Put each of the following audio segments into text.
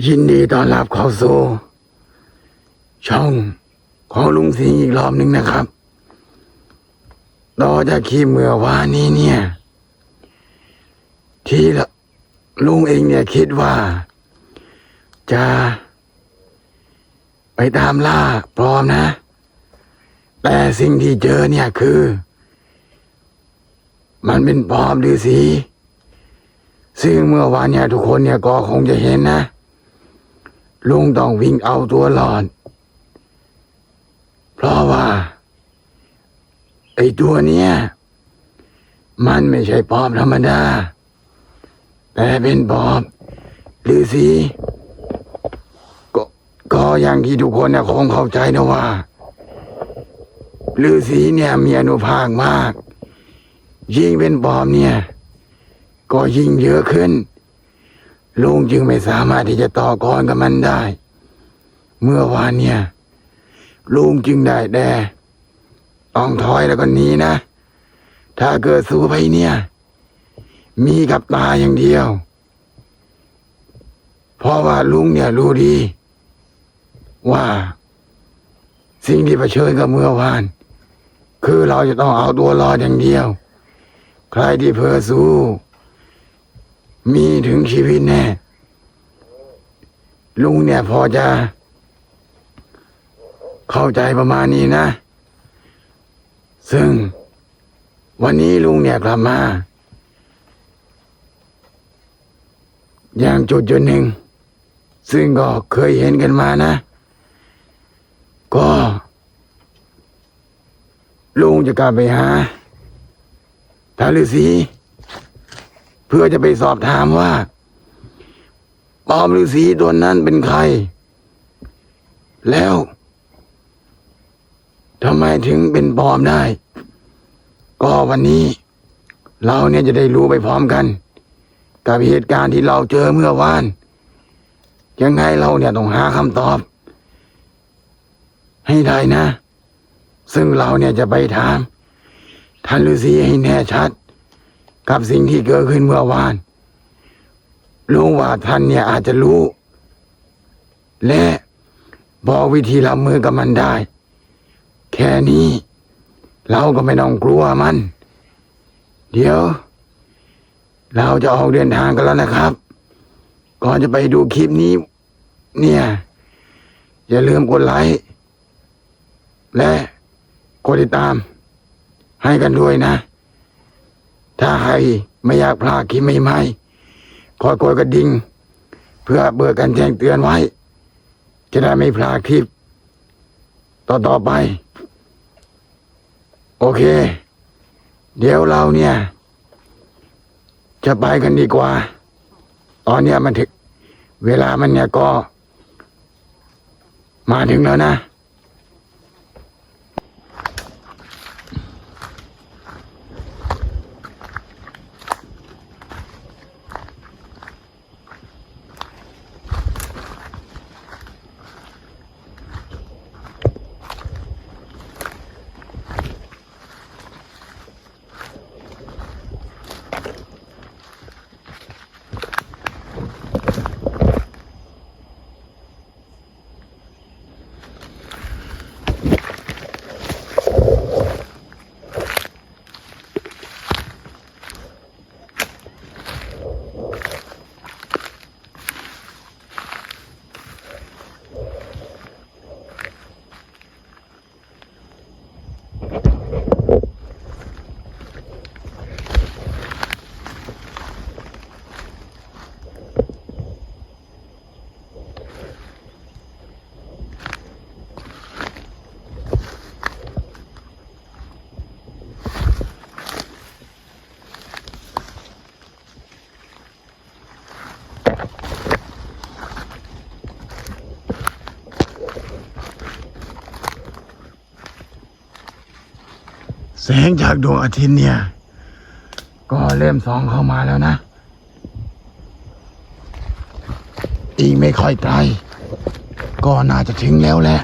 ยินดีต้อนรับเข้าสู่ช่องของลุงสิงห์อีกรอบหนึ่งนะครับ ต่อจากคลิปเมื่อวานนี้เนี่ย ที่ละลุงเองเนี่ยคิดว่า จะไปตามล่าปลอมนะ แต่สิ่งที่เจอเนี่ยคือ มันเป็นปลอมหรือสีซึ่งเมื่อวานเนี่ยทุกคนเนี่ยก็คงจะเห็นนะ ลุงต้องวิ่งเอาตัวรอด เพราะว่า ไอ้ตัวเนี้ย มันไม่ใช่ปอบธรรมดา แต่เป็นปอบหรือสีก็ก็อย่างที่ทุกคนเนี่ยคงเข้าใจนะว่าฤาษีเนี่ยมีอนุภาคมาก ยิ่งเป็นปอบเนี่ย ก็ยิ่งเยอะขึ้น ลุงจึงไม่สามารถที่จะต่อกรกับมันได้ เมื่อวานเนี่ย ลุงจึงได้แด่ต้องถอยแล้วก็หนีนะ ถ้าเกิดสู้ไปเนี่ย มีกับตาอย่างเดียว เพราะว่าลุงเนี่ยรู้ดี ว่า สิ่งที่เผชิญกับเมื่อวาน คือเราจะต้องเอาตัวรอดอย่างเดียว ใครที่เพอสู้ มีถึงชีวิตแน่ ลุงเนี่ยพอจะ เข้าใจประมาณนี้นะ ซึ่งวันนี้ลุงเนี่ยกลับมา อย่างจุดจุดหนึ่ง ซึ่งก็เคยเห็นกันมานะ ก็ ลุงจะกลับไปหาทาฤาษี พื่อจะไปสอบถามว่า ปอมฤาษีตัวนั้นเป็นใคร แล้วทำไมถึงเป็นปอมได้ ก็วันนี้ เราเนี่ยจะได้รู้ไปพร้อมกัน กับเหตุการณ์ที่เราเจอเมื่อวาน ยังไงเราเนี่ยต้องหาคำตอบ ให้ได้นะ ซึ่งเราเนี่ยจะไปถามท่านฤาษีให้แน่ชัด กับสิ่งที่เกิดขึ้นเมื่อวานลุงว่าท่านเนี่ยอาจจะรู้ และบอกวิธีรับมือกับมันได้ แค่นี้ เราก็ไม่ต้องกลัวมัน เดี๋ยว เราจะออกเดินทางกันแล้วนะครับ ก่อนจะไปดูคลิปนี้ เนี่ย อย่าลืมกดไลค์และกดติดตาม ให้กันด้วยนะ ถ้าใครไม่อยากพลาดคลิปใหม่ๆขอกดกระดิ่ง เพื่อเบิกกันแจ้งเตือนไว้ จะได้ไม่พลาดคลิป ต่อๆไป โอเค เดี๋ยวเราเนี่ย จะไปกันดีกว่า ตอนเนี้ยมันถึงเวลามันเนี่ยก็ มาถึงแล้วนะ แสงจากดวงอาทิตย์เนี่ย ก็เริ่มส่องเข้ามาแล้วนะ อีกไม่ค่อยไกล ก็น่าจะถึงแล้วแหละ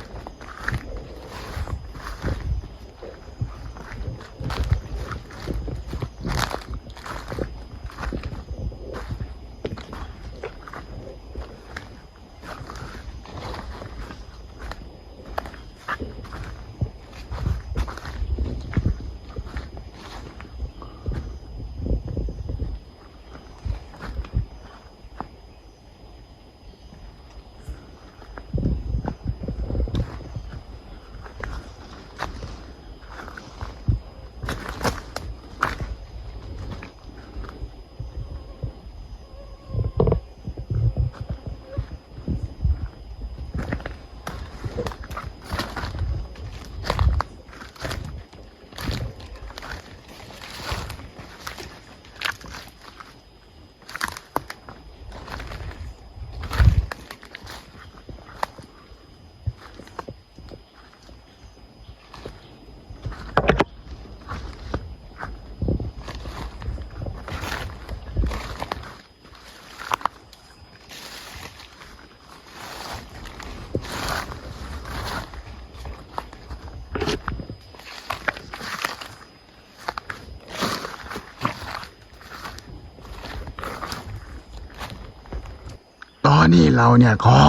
นี้เราเนี่ยขอ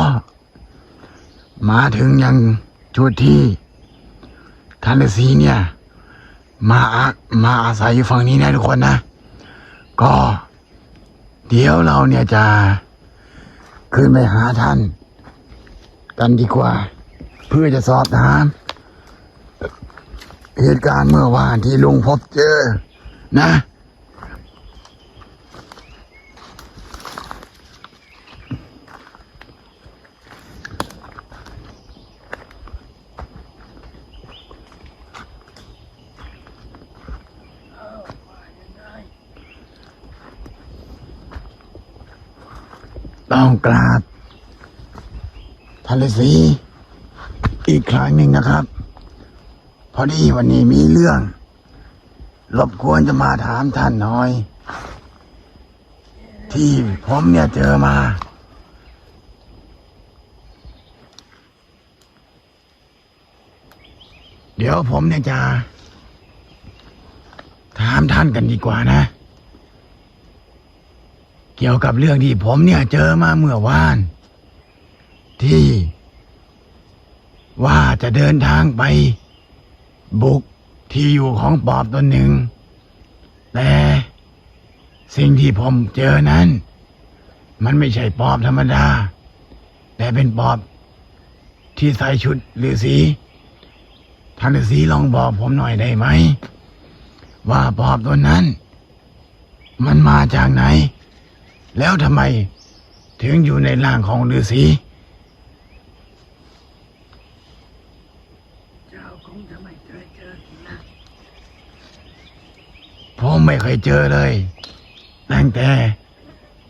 มาถึงยังจุดที่ท่านฤาษีเนี่ย มามาอาศัยอยู่ฝั่งนี้นะทุกคนนะ ก็ เดี๋ยวเราเนี่ยจะขึ้นไปหาท่าน กันดีกว่า เพื่อจะสอบถามเหตุการณ์เมื่อวานที่ลุงพบเจอ นะ ต้องกราบท่านฤาษีอีกครั้งหนึ่งนะครับ พอดีวันนี้มีเรื่อง รบกวนจะมาถามท่านหน่อย ที่ผมเนี่ยเจอมาเดี๋ยวผมเนี่ยจะถามท่านกันดีกว่านะ เกี่ยวกับเรื่องที่ผมเนี่ยเจอมาเมื่อวาน ที่ ว่าจะเดินทางไป บุกที่อยู่ของปอบตนหนึ่ง แต่สิ่งที่ผมเจอนั้น มันไม่ใช่ปอบธรรมดา แต่เป็นปอบที่ใส่ชุดฤาษีท่านฤาษีลองบอกผมหน่อยได้ไหม ว่าปอบตัวนั้น มันมาจากไหน แล้วทำไมถึงอยู่ในร่างของฤาษีเจ้าคงจะไม่เคยเจอสินะผมไม่เคยเจอเลย ตั้งแต่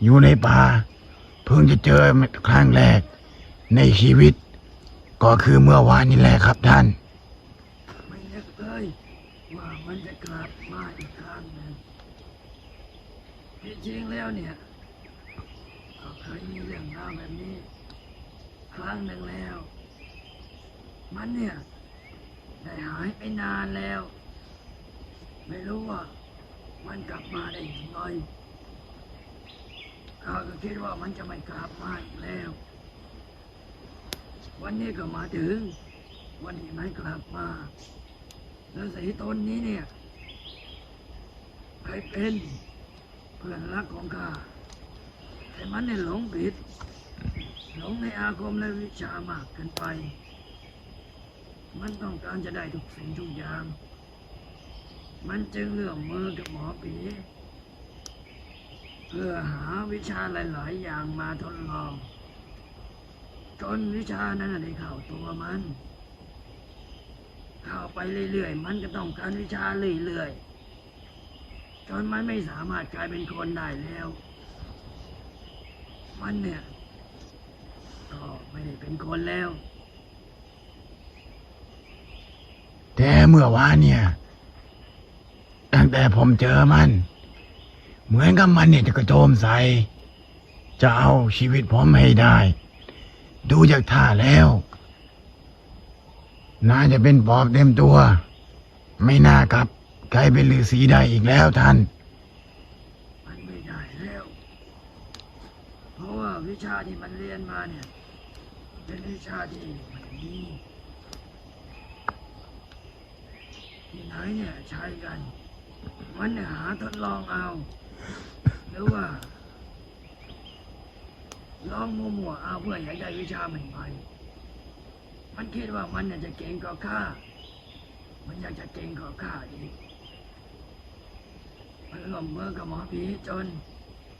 อยู่ในป่า เพิ่งจะเจอครั้งแรกในชีวิต ก็คือเมื่อวานนี้แหละครับท่าน ไม่นึกเลยว่ามันจะกลับมาอีกครั้งหนึ่งที่จริงแล้วเนี่ย ก็เคยมีเรื่องราวแบบนี้ ครั้งหนึ่งแล้ว มันเนี่ย ได้หายไปนานแล้ว ไม่รู้ว่า มันกลับมาได้ยังไงข้าก็คิดว่ามันจะไม่กลับมาอีกแล้ว วันนี้ก็มาถึง วันนี้มันกลับมาแล้วสีตนนี้เนี่ยเคยเป็นเพื่อนรักของข้า แต่มันเนี่ยหลงผิด หลงในอาคมและวิชามากเกินไป มันต้องการจะได้ทุกสิ่งทุกอย่าง มันจึงเลือกมือกับหมอผีเพื่อหาวิชาหลาย ๆ อย่างมาทดลอง จนวิชานั้นน่ะได้เข้าตัวมัน เข้าไปเรื่อย ๆ มันก็ต้องการวิชาเรื่อย ๆ จนมันไม่สามารถกลายเป็นคนได้แล้ว มันเนี่ย ก็ไม่ได้เป็นคนแล้ว แต่เมื่อวานเนี่ย ตั้งแต่ผมเจอมัน เหมือนกับมันเนี่ยจะกระโจมใส่จะเอาชีวิตผมให้ได้ ดูจากท่าแล้วน่าจะเป็นปอบเต็มตัว ไม่น่าครับกลายเป็นฤาษีได้อีกแล้วท่านไม่ได้แล้ว เพราะว่าวิ ชาที่มันเรียนมาเนี่ย เป็นวิชาที่มันดีที่ไหนเนี่ยใช้กัน มันเนี่ยหาทดลองเอา หรือว่า ลองมั่วๆเอาเพื่ออยากได้วิชาใหม่ๆมันคิดว่ามันเนี่ยจะเก่งกว่าข้า มันอยากจะเก่งกว่าข้าอีก มันร่วมมือกับหมอผีจน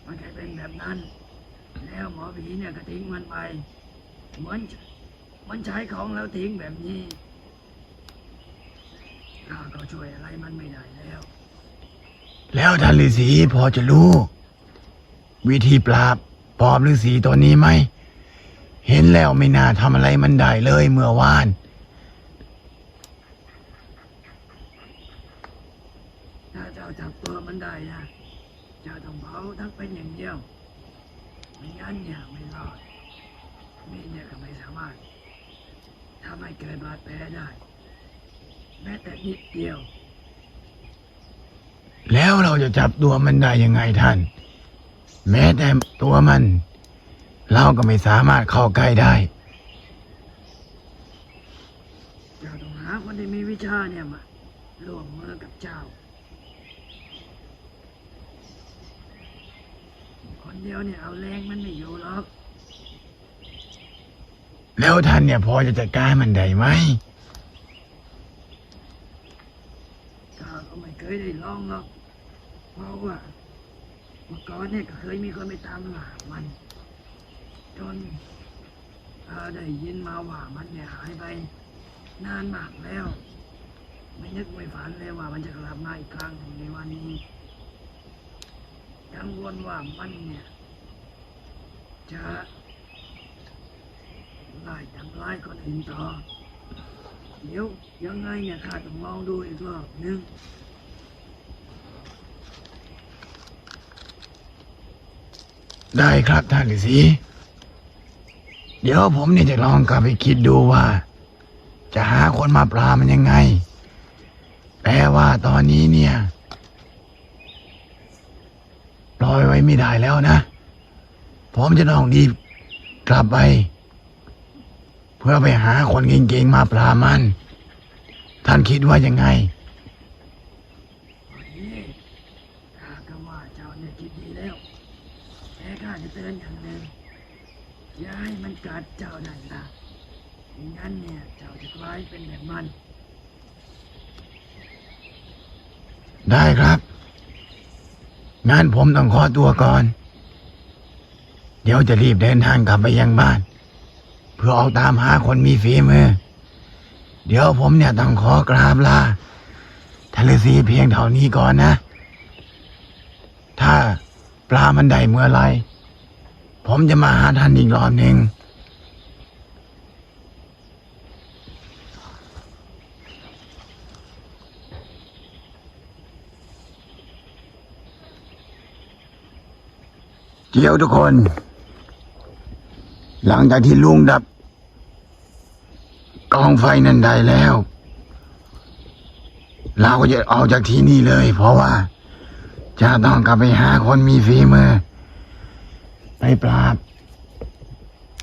มันกลายเป็นแบบนั้น แล้วหมอผีเนี่ยก็ทิ้งมันไป เหมือนมันใช้ของแล้วทิ้งแบบนี้ข้าก็ช่วยอะไรมันไม่ได้แล้ว แล้วท่านฤาษีพอจะรู้ วิธีปราบปอบฤาษีตัวนี้ไหม เห็นแล้วไม่น่าทำอะไรมันได้เลยเมื่อวาน ถ้าเจ้าจับตัวมันได้นะเจ้าต้องเผาทั้งเป็นอย่างเดียว ไม่งั้นเนี่ยไม่รอดมีเนี่ยก็ไม่สามารถทำให้เกิดบาดแผลได้ แม้แต่นิดเดียว แล้วเราจะจับตัวมันได้ยังไงท่าน แม้แต่ตัวมัน เราก็ไม่สามารถเข้าใกล้ได้เจ้าต้องหาคนที่มีวิชาเนี่ยมาร่วมมือกับเจ้า คน เดียวเนี่ยเอาแรงมันไม่อยู่หรอก แล้วท่านเนี่ยพอจะจัดการมันได้ไหมข้าก็ไม่เคยได้ลองหรอก เพราะว่าเมื่อก่อนเนี่ยก็เคยมีคนไปตามหามัน จนข้าได้ยินมาว่ามันเนี่ยหายไป นานมากแล้ว ไม่นึกไม่ฝันเลยว่ามันจะกลับมาอีกครั้งหนึ่งในวันนี้ กังวลว่ามันเนี่ยจะไล่ทำร้ายคนอื่นต่อเดี๋ยวยังไงเนี่ยข้าต้องลองดูอีกรอบนึงได้ครับท่านฤาษีเดี๋ยวผมเนี่ยจะลองกลับไปคิดดูว่า จะหาคนมาปรามันยังไงแต่ว่าตอนนี้เนี่ย ปล่อยไว้ไม่ได้แล้วนะ ผมจะต้องรีบกลับไป เพื่อไปหาคนเก่งๆมาปราบมัน ท่านคิดว่ายังไงวันนี้ข้าก็ว่าเจ้าเนี่ยคิดดีแล้วแต่ข้าจะเตือนอย่างหนึ่งอย่าให้มันกัดเจ้าได้นะไม่งั้นเนี่ยเจ้าจะกลายเป็นแบบมัน ได้ครับ งั้นผมต้องขอตัวก่อน เดี๋ยวจะรีบเดินทางกลับไปยังบ้าน เพื่อออกตามหาคนมีฝีมือ เดี๋ยวผมเนี่ยต้องขอกราบลาทะเลสีเพียงเท่านี้ก่อนนะ ถ้าปลามันได้เมื่อไร ผมจะมาหาท่านอีกรอบหนึ่ง เกี่ยวทุกคน หลังจากที่ลุงดับ กองไฟนั่นได้แล้ว เราก็จะออกจากที่นี่เลย เพราะว่า จะต้องกลับไปหาคนมีฝีมือ ไปปราบ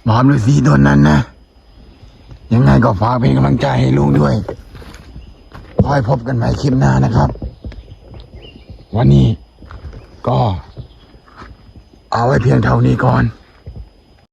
หมอมฤาษีตนนั้นนะยังไงก็ฝากเป็นกำลังใจให้ลุงด้วยคอยพบกันใหม่คลิปหน้านะครับ วันนี้ก็ เอาไว้เพียงเท่านี้ก่อน